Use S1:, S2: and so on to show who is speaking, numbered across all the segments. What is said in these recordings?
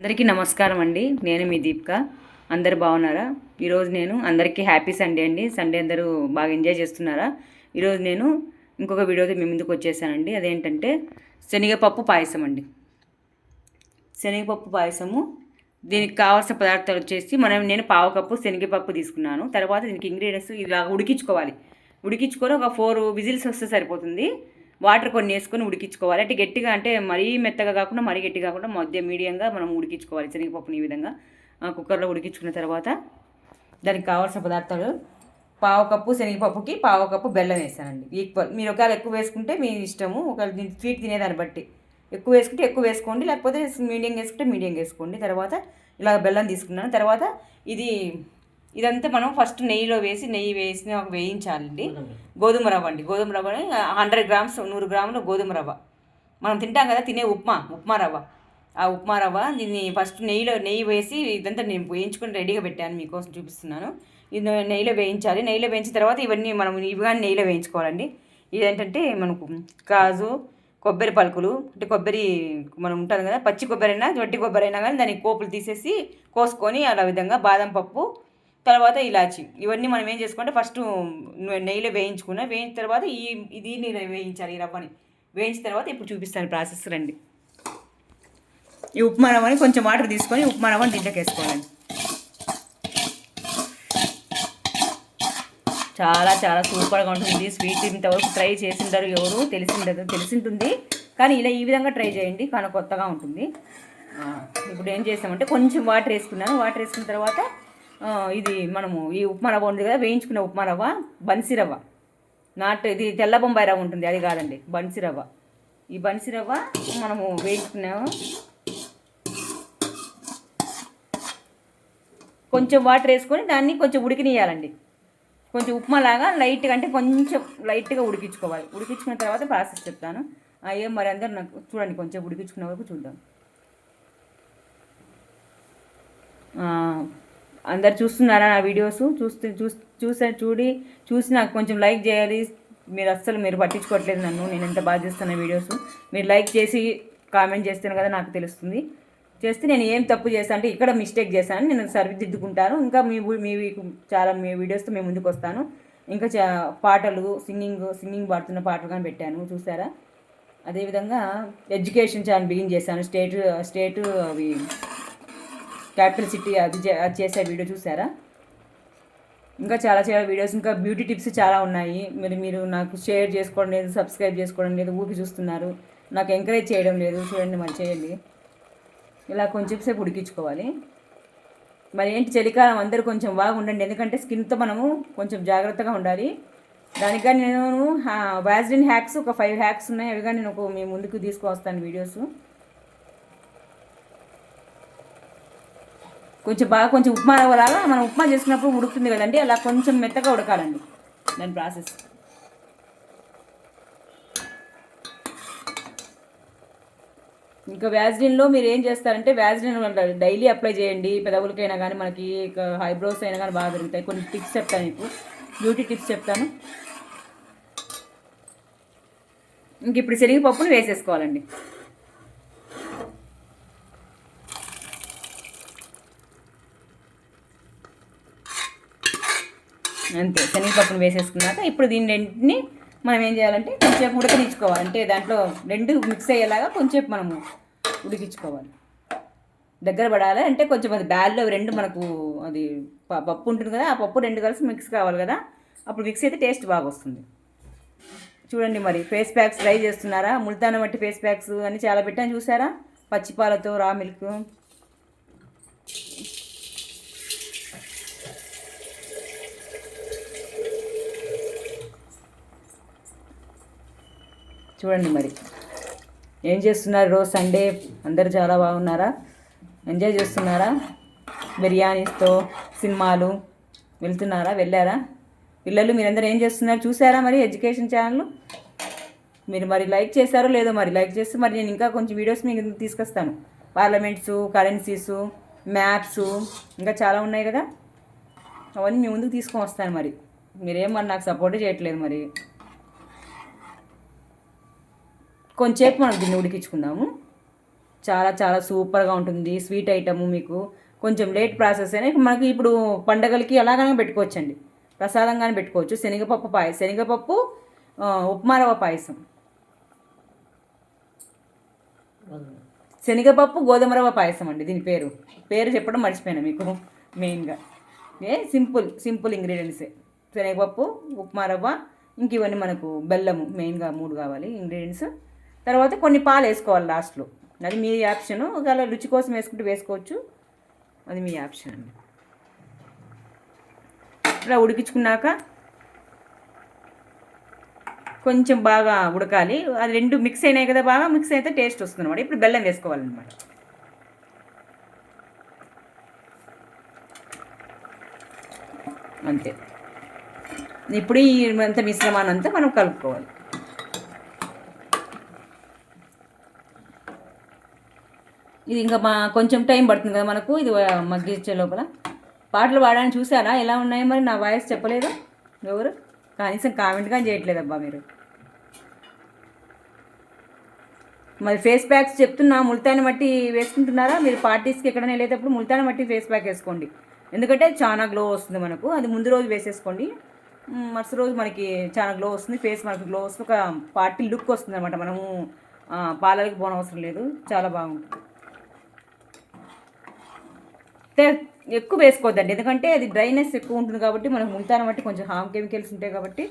S1: అందరికీ నమస్కారం అండి. నేను మీ దీపిక. అందరు బాగున్నారా? ఈరోజు నేను అందరికీ హ్యాపీ సండే అండి. సండే అందరూ బాగా ఎంజాయ్ చేస్తున్నారా? ఈరోజు నేను ఇంకొక వీడియోతో మీ ముందుకు వచ్చేసానండి. అదేంటంటే శనగపప్పు పాయసం అండి. శనగపప్పు పాయసము దీనికి కావాల్సిన పదార్థాలు వచ్చేసి మనం నేను పావు కప్పు శనగపప్పు తీసుకున్నాను. తర్వాత దీనికి ఇంగ్రీడియంట్స్ ఇలా ఉడికించుకోవాలి. ఉడికించుకొని ఒక ఫోర్ విజిల్స్ వస్తే సరిపోతుంది. వాటర్ కొన్ని వేసుకొని ఉడికించుకోవాలి. అంటే గట్టిగా అంటే మరీ మెత్తగా కాకుండా మరీ గట్టిగా కాకుండా మధ్య మీడియంగా మనం ఉడికించుకోవాలి. శనగపప్పుని ఈ విధంగా. కుక్కర్లో ఉడికించుకున్న తర్వాత దానికి కావాల్సిన పదార్థాలు పావు కప్పు శనగపప్పుకి పావు కప్పు బెల్లం వేసానండి ఈక్వల్ మీరు ఒకవేళ ఎక్కువ వేసుకుంటే మీ ఇష్టము. ఒకవేళ స్వీట్ తినేదాన్ని బట్టి. ఎక్కువ వేసుకుంటే ఎక్కువ వేసుకోండి. లేకపోతే మీడియం వేసుకుంటే మీడియం వేసుకోండి. తర్వాత ఇలా బెల్లం తీసుకున్నాను. తర్వాత ఇది ఇదంతా మనం ఫస్ట్ నెయ్యిలో వేసి నెయ్యి వేసి వేయించాలండి. గోధుమ రవ్వ అండి. గోధుమ రవ్వ హండ్రెడ్ గ్రామ్స్ నూరు గ్రాములు గోధుమ రవ్వ. మనం తింటాం కదా తినే ఉప్మా ఉప్మా రవ్వ. ఆ ఉప్మా రవ్వ దీన్ని ఫస్ట్ నెయ్యిలో నెయ్యి వేసి ఇదంతా నేను వేయించుకొని రెడీగా పెట్టాను మీకోసం చూపిస్తున్నాను. ఇది నెయ్యిలో వేయించాలి. నెయ్యిలో వేయించిన తర్వాత ఇవన్నీ మనం ఇవి కానీ నెయ్యిలో వేయించుకోవాలండి. ఇదేంటంటే మనకు కాజు కొబ్బరి పలుకులు అంటే కొబ్బరి మనం ఉంటుంది కదా పచ్చి కొబ్బరి అయినా వట్టి కొబ్బరి అయినా కానీ దానికి కోపులు తీసేసి కోసుకొని అలా విధంగా బాదం పప్పు తర్వాత ఇలాచి. ఇవన్నీ మనం ఏం చేసుకుంటే ఫస్ట్ నెయ్యిలో వేయించుకున్నా వేయించిన తర్వాత ఈ ఇది వేయించాలి ఈ రవ్వని. వేయించిన తర్వాత ఇప్పుడు చూపిస్తాను ప్రాసెస్ రండి. ఈ ఉప్మా రవ్వని కొంచెం వాటర్ తీసుకొని ఉప్మా రవ్వని దీంట్లోకి వేసుకోవాలండి. చాలా చాలా సూపర్గా ఉంటుంది. స్వీట్ ఇంతవరకు ట్రై చేసింటారు ఎవరు తెలిసిండదు తెలిసింటుంది. కానీ ఇలా ఈ విధంగా ట్రై చేయండి కానీ కొత్తగా ఉంటుంది. ఇప్పుడు ఏం చేసామంటే కొంచెం వాటర్ వేసుకున్నాను. వాటర్ వేసుకున్న తర్వాత ఇది మనము ఈ ఉప్మా రవ్వ ఉంది కదా వేయించుకున్న ఉప్మా రవ్వ బన్సీ రవ్వ. నాట్ ఇది తెల్ల బొంబాయి రవ్వ ఉంటుంది అది కాదండి బన్సీ రవ్వ. ఈ బన్సీ రవ్వ మనము వేయించుకున్నాము కొంచెం వాటర్ వేసుకొని దాన్ని కొంచెం ఉడికినియాలండి కొంచెం ఉప్మా లాగా లైట్గా అంటే కొంచెం లైట్గా ఉడికించుకోవాలి. ఉడికించుకున్న తర్వాత ప్రాసెస్ చెప్తాను. అయ్యో మరి అందరు నాకు చూడండి కొంచెం ఉడికించుకున్న వరకు చూద్దాం. అందరు చూస్తున్నారా నా వీడియోస్? చూస్తే చూస్ చూసా చూడి చూసి నాకు కొంచెం లైక్ చేయాలి. మీరు అస్సలు మీరు పట్టించుకోవట్లేదు నన్ను. నేను ఎంత బాగా చేస్తున్న వీడియోస్? మీరు లైక్ చేసి కామెంట్ చేస్తేనే కదా నాకు తెలుస్తుంది. చేస్తే నేను ఏం తప్పు చేస్తాను అంటే ఇక్కడ మిస్టేక్ చేశాను. నేను సరిదిద్దుకుంటాను. ఇంకా మీ మీ చాలా మీ వీడియోస్తో మేము ముందుకు వస్తాను. ఇంకా పాటలు సింగింగ్ సింగింగ్ పాడుతున్న పాటలు కానీ పెట్టాను. చూసారా అదేవిధంగా ఎడ్యుకేషన్ ఛానల్ బిగిన్ చేశాను. స్టేట్ స్టేట్ అవి క్యాపిటల్ సిటీ అది చే- అది చేసే వీడియో చూసారా? ఇంకా చాలా చాలా వీడియోస్ ఇంకా బ్యూటీ టిప్స్ చాలా ఉన్నాయి. మరి మీరు నాకు షేర్ చేసుకోవడం లేదు సబ్స్క్రైబ్ చేసుకోవడం లేదు ఊపి చూస్తున్నారు. నాకు ఎంకరేజ్ చేయడం లేదు చూడండి మరి చేయండి. ఇలా కొంచెం సేపు ఉడికించుకోవాలి. మరి ఏంటి చలికాలం అందరూ కొంచెం బాగా ఉండండి. ఎందుకంటే స్కిన్తో మనము కొంచెం జాగ్రత్తగా ఉండాలి. దానికి నేను వ్యాజ్లిన్ హ్యాక్స్ ఒక ఫైవ్ హ్యాక్స్ ఉన్నాయి. అవి కానీ నేను ఒక మీ ముందుకు తీసుకువస్తాను వీడియోస్. కొంచెం బాగా కొంచెం ఉప్మా రవ్వలాగా మనం ఉప్మా చేసుకున్నప్పుడు ఉడుకుతుంది కదండి అలా కొంచెం మెత్తగా ఉడకాలండి దాని ప్రాసెస్. ఇంకా వ్యాజ్లిన్లో మీరు ఏం చేస్తారంటే వ్యాజ్లిన్ డైలీ అప్లై చేయండి. పెదవులకైనా కానీ మనకి హైబ్రోస్ అయినా కానీ బాగా దొరుకుతాయి. కొన్ని టిప్స్ చెప్తాను మీకు. బ్యూటీ టిప్స్ చెప్తాను. ఇంక ఇప్పుడు శనగపప్పును వేసేసుకోవాలండి. అంతే శనగపప్పును వేసేసుకున్నాక ఇప్పుడు దీని రెండింటిని మనం ఏం చేయాలంటే కొంచెం ఉడకనిచ్చుకోవాలి. అంటే దాంట్లో రెండు మిక్స్ అయ్యేలాగా కొంచెం మనము ఉడికించుకోవాలి. దగ్గర పడాలి అంటే కొంచెం అది బ్యాల్లో రెండు మనకు అది ప- పప్పు ఉంటుంది కదా ఆ పప్పు రెండు కలిసి మిక్స్ కావాలి కదా అప్పుడు మిక్స్ అయితే టేస్ట్ బాగా వస్తుంది. చూడండి మరి ఫేస్ ప్యాక్స్ ట్రై చేస్తున్నారా? ముల్తానం బట్టి ఫేస్ ప్యాక్స్ అని చాలా పెట్టాను చూసారా? పచ్చిపాలతో రా మిల్క్ చూడండి మరి. ఏం చేస్తున్నారు రోజు సండే? అందరు చాలా బాగున్నారా? ఎంజాయ్ చేస్తున్నారా? బిర్యానీస్తో సినిమాలు వెళ్తున్నారా? వెళ్ళారా? పిల్లలు మీరందరూ ఏం చేస్తున్నారు? చూసారా మరి ఎడ్యుకేషన్ ఛానల్ మీరు మరి లైక్ చేశారో లేదో మరి లైక్ చేస్తే మరి నేను ఇంకా కొంచెం వీడియోస్ మీకు తీసుకొస్తాను. పార్లమెంట్స్ కరెన్సీస్ మ్యాప్స్ ఇంకా చాలా ఉన్నాయి కదా? అవన్నీ మీ ముందుకు తీసుకొని వస్తాను మరి. మీరేం మరి నాకు సపోర్ట్ చేయట్లేదు మరి. కొంచెంసేపు మనం దీన్ని ఉడికించుకుందాము. చాలా చాలా సూపర్గా ఉంటుంది. స్వీట్ ఐటము మీకు. కొంచెం లేట్ ప్రాసెస్ అయినా మనకి ఇప్పుడు పండగలకి ఎలాగైనా పెట్టుకోవచ్చండి. ప్రసాదంగానే పెట్టుకోవచ్చు. శనగపప్పు పాయసం. శనగపప్పు ఉప్మారవ పాయసం. శనగపప్పు గోధుమ రవ్వ పాయసం అండి దీని పేరు. పేరు చెప్పడం మర్చిపోయాను మీకు మెయిన్గా. ఏ సింపుల్ సింపుల్ ఇంగ్రీడియంట్సే. శనగపప్పు ఉప్మా రవ్వ ఇంక ఇవన్నీ మనకు బెల్లము మెయిన్గా మూడు కావాలి. ఇంగ్రీడియంట్స్. తర్వాత కొన్ని పాలు వేసుకోవాలి లాస్ట్లో. అది మీ ఆప్షన్. ఒకవేళ రుచి కోసం వేసుకుంటే వేసుకోవచ్చు. అది మీ ఆప్షన్ అండి. ఇలా ఉడికించుకున్నాక కొంచెం బాగా ఉడకాలి. అది రెండు మిక్స్ అయినాయి కదా బాగా మిక్స్ అయితే టేస్ట్ వస్తుంది అనమాట ఇప్పుడు బెల్లం వేసుకోవాలన్నమాట. అంతే. ఇప్పుడు ఈ అంత మిశ్రమాన్ని అంతా మనం కలుపుకోవాలి. ఇది ఇంకా మా కొంచెం టైం పడుతుంది కదా మనకు. ఇది మగ్గించే లోపల. పాటలు పాడడానికి చూసారా? ఎలా ఉన్నాయి మరి? నా వాయిస్ చెప్పలేదు? ఎవరు? కనీసం కామెంట్ కానీ చేయట్లేదబ్బా మీరు. మరి ఫేస్ ప్యాక్స్ చెప్తున్నా ముల్తాని మట్టి వేసుకుంటున్నారా? మీరు పార్టీస్కి ఎక్కడైనా వెళ్ళేటప్పుడు ముల్తాని మట్టి ఫేస్ ప్యాక్ వేసుకోండి. ఎందుకంటే చాలా గ్లో వస్తుంది మనకు. అది ముందు రోజు వేసేసుకోండి. మరుసటి రోజు మనకి చాలా గ్లో వస్తుంది. ఫేస్ మనకి గ్లో వస్తుంది. ఒక పార్టీ లుక్ వస్తుంది అనమాట మనము ఆ, పార్లర్కి పోనవసరం లేదు. చాలా బాగుంటుంది. ఎక్కువ వేసుకోవద్దండి. ఎందుకంటే అది డ్రైనెస్ ఎక్కువ ఉంటుంది కాబట్టి మనకు ముల్తానం బట్టి కొంచెం హామ్ కెమికల్స్ ఉంటాయి కాబట్టి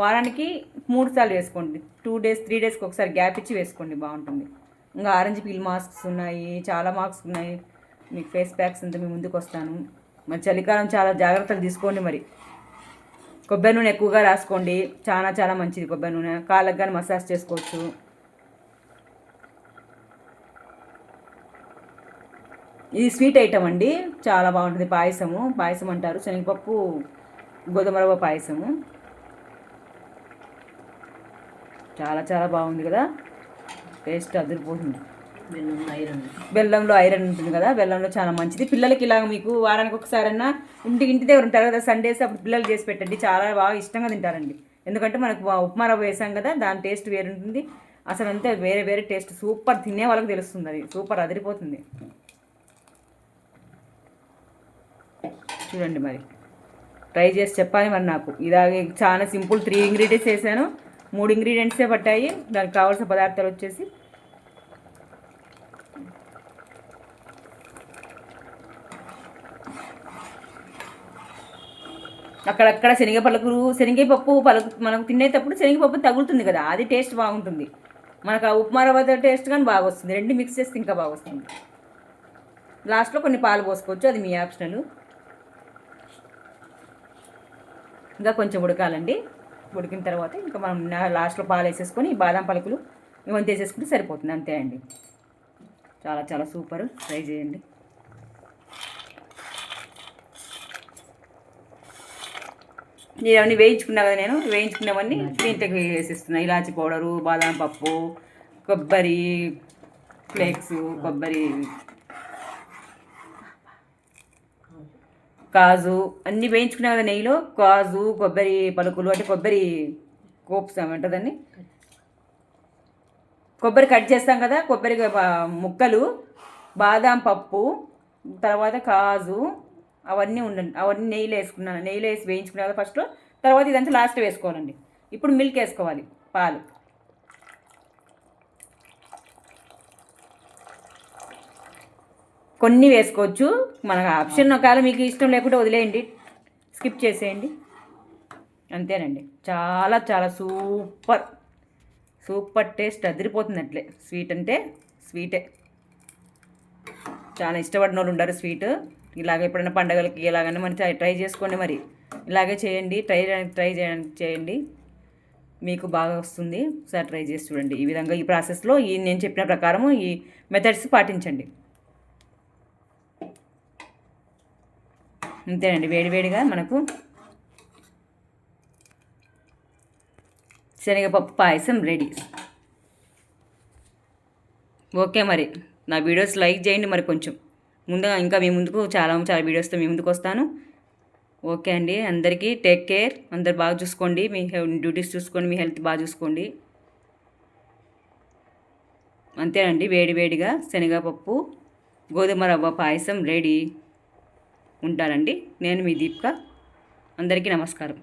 S1: వారానికి మూడు సార్లు వేసుకోండి. టూ డేస్ త్రీ డేస్కి ఒకసారి గ్యాప్ ఇచ్చి వేసుకోండి. బాగుంటుంది. ఇంకా ఆరెంజ్ పీల్ మాస్క్స్ ఉన్నాయి చాలా మాస్క్స్ ఉన్నాయి. మీకు ఫేస్ ప్యాక్స్ అంతా మీ ముందుకు వస్తాను. మరి చలికాలం చాలా జాగ్రత్తలు తీసుకోండి మరి. కొబ్బరి నూనె ఎక్కువగా రాసుకోండి. చాలా చాలా మంచిది కొబ్బరి నూనె. కాళ్ళకు కానీ మసాజ్ చేసుకోవచ్చు. ఇది స్వీట్ ఐటమ్ అండి. చాలా బాగుంటుంది. పాయసము. పాయసం అంటారు. శనగపప్పు గోధుమ రవ్వ పాయసము. చాలా చాలా బాగుంది కదా. టేస్ట్ అదిరిపోతుంది.
S2: బెల్లం ఐరన్.
S1: బెల్లంలో ఐరన్ ఉంటుంది కదా. బెల్లంలో చాలా మంచిది. పిల్లలకి ఇలాగ మీకు వారానికి ఒకసారన్నా ఇంటికి ఇంటి దగ్గర ఉంటారు కదా. సండేస్ అప్పుడు పిల్లలు చేసి పెట్టండి. చాలా బాగా ఇష్టంగా తింటారండి. ఎందుకంటే మనకు ఉప్మా రవ్వ వేసాం కదా. దాని టేస్ట్ వేరే ఉంటుంది అసలు అంతే వేరే వేరే టేస్ట్. సూపర్ తినే వాళ్ళకి తెలుస్తుంది అది. సూపర్ అదిరిపోతుంది. చూడండి మరి. ట్రై చేసి చెప్పాలి మరి నాకు. ఇలాగే చాలా సింపుల్ త్రీ ఇంగ్రీడియంట్స్ వేసాను మూడు ఇంగ్రీడియంట్సే పట్టాయి. దానికి కావాల్సిన పదార్థాలు వచ్చేసి అక్కడక్కడ శనగ పలుకులు శనగపప్పు పలుకు మనకు తినేటప్పుడు శనగపప్పు తగులుతుంది కదా అది టేస్ట్ బాగుంటుంది. మనకు ఆ ఉప్మా రవ్వ టేస్ట్ కానీ బాగా వస్తుంది రెండు మిక్స్ చేస్తే ఇంకా బాగా వస్తుంది లాస్ట్లో కొన్ని పాలు పోసుకోవచ్చు అది మీ ఆప్షనల్ ఇంకా కొంచెం ఉడకాలండి. ఉడికిన తర్వాత ఇంకా మనం లాస్ట్లో పాలు వేసేసుకొని ఈ బాదం పలుకులు ఇవన్నీ వేసేసుకుంటే సరిపోతుంది. అంతే అండి. చాలా చాలా సూపర్ ట్రై చేయండి. నేను అవన్నీ వేయించుకున్నా కదా నేను వేయించుకున్నవన్నీ దీంట్లోకి వేసేస్తున్నా. ఇలాచి పౌడరు బాదం పప్పు కొబ్బరి ఫ్లేక్స్ కొబ్బరి కాజు అన్నీ వేయించుకునే కదా నెయ్యిలో? కాజు కొబ్బరి పలుకులు అంటే కొబ్బరి కోప్స్ ఏమంటుందండి? కొబ్బరి కట్ చేస్తాం కదా కొబ్బరి ముక్కలు బాదాం పప్పు తర్వాత కాజు అవన్నీ ఉండండి అవన్నీ నెయ్యిలో వేసుకున్నాను. నెయ్యిలో వేసి వేయించుకున్నాను కదా ఫస్ట్. తర్వాత ఇదంతా లాస్ట్ వేసుకోవాలండి. ఇప్పుడు మిల్క్ వేసుకోవాలి పాలు. కొన్ని వేసుకోవచ్చు. మనకు ఆప్షన్ ఒకవేళ మీకు ఇష్టం లేకుంటే వదిలేయండి. స్కిప్ చేసేయండి. అంతేనండి. చాలా చాలా సూపర్. సూపర్ టేస్ట్ అదిరిపోతుంది అట్లే. స్వీట్ అంటే స్వీటే చాలా ఇష్టపడిన వాళ్ళు ఉండరు స్వీట్ ఇలాగ ఎప్పుడైనా పండగలకి ఇలాగనే మరి ట్రై- ట్రై చేసుకోండి మరి. ఇలాగే చేయండి. ట్రై చేయడానికి ట్రై చేయడానికి చేయండి. మీకు బాగా వస్తుంది. ఒకసారి ట్రై చేసి చూడండి. ఈ విధంగా ఈ ప్రాసెస్లో ఈ నేను చెప్పిన ప్రకారము ఈ మెథడ్స్ పాటించండి. అంతేనండి వేడివేడిగా మనకు శనగపప్పు పాయసం రెడీ. ఓకే మరి నా వీడియోస్ లైక్ చేయండి మరి కొంచెం. ముందుగా ఇంకా మీ ముందుకు చాలా చాలా వీడియోస్తో మీ ముందుకు వస్తాను. ఓకే అండి అందరికీ టేక్ కేర్ అందరు బాగా చూసుకోండి మీ డ్యూటీస్ చూసుకోండి మీ హెల్త్ బాగా చూసుకోండి. అంతేనండి వేడివేడిగా శనగపప్పు గోధుమ రవ్వ పాయసం రెడీ. ఉంటానండి. నేను మీ దీపిక. అందరికీ నమస్కారం.